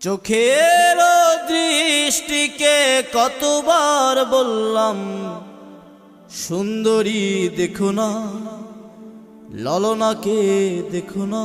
চোখের দৃষ্টিকে কতবার বললাম সুন্দরী দেখো না ললনাকে দেখো না।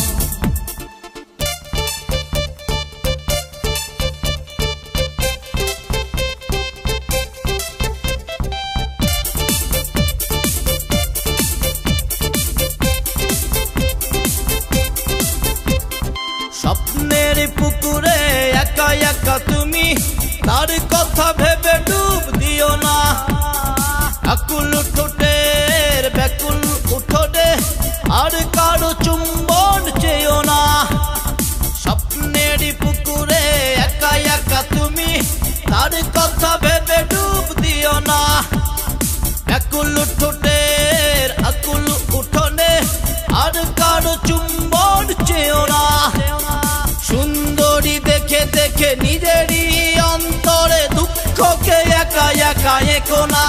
স্বপ্নের পুকুরে একা একা তুমি, তার কথা ভেবে ডুব দিও না। আকুল ঠোঁটের ব্যাকুল উঠোটে আর কারও চুম্বন চেয়েও না। স্বপ্নের পুকুরে একা একা তুমি, তার কথা দেখে নিজেরই অন্তরে দুঃখকে একা একা না।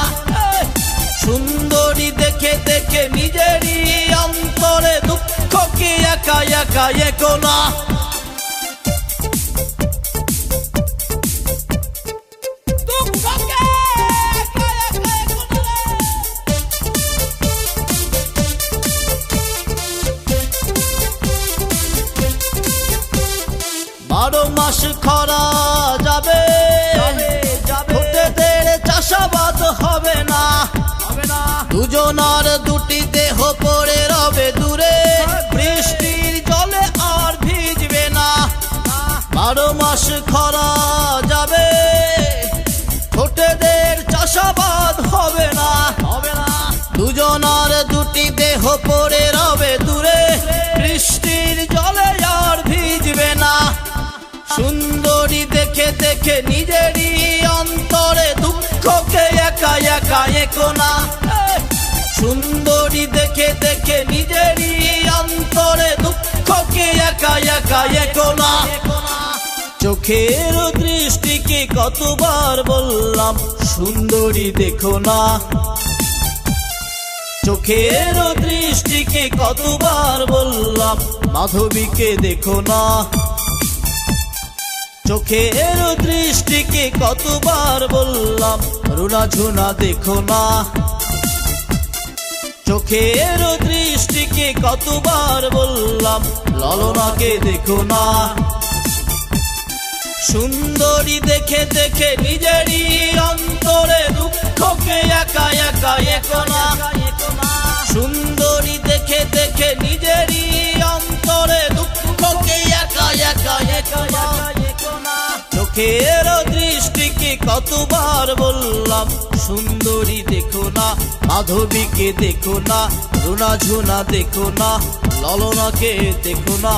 সুন্দরী দেখে দেখে নিজেরই অন্তরে দুঃখকে একা একা একো মাস খরা যাবে। চাষাবাদ হবে না। দুজনার দুটি দেহ পড়ে রবে দূরে। বৃষ্টির জলে আর ভিজবে না। বারো মাস খরা যাবে। ঠোঁটেদের চাষাবাদ হবে না। হবে না। দুজনার দুটি দেহ পড়ে দেখে দেখে নিজেরই অন্তরে দুঃখকে একা একা একো না। সুন্দরী দেখে দেখে নিজেরই অন্তরে দুঃখকে একা একা একো না। চোখের দৃষ্টিকে কতবার বললাম, সুন্দরী দেখো না। চোখের দৃষ্টিকে কতবার বললাম, মাধবীকে দেখো না। চোখের দৃষ্টিকে কতবার বললাম, রুনা ঝুনা দেখো না। চোখের দৃষ্টিকে কতবার বললাম, ললনাকে দেখো না। সুন্দরী দেখে দেখে নিজেরই অন্তরে দুঃখকে একা একা একো চোখের দৃষ্টিকে কতবার বললাম, সুন্দরী দেখো না, মাধবীকে দেখো না, রুনা ঝুনা দেখো না, ললনাকে দেখো না।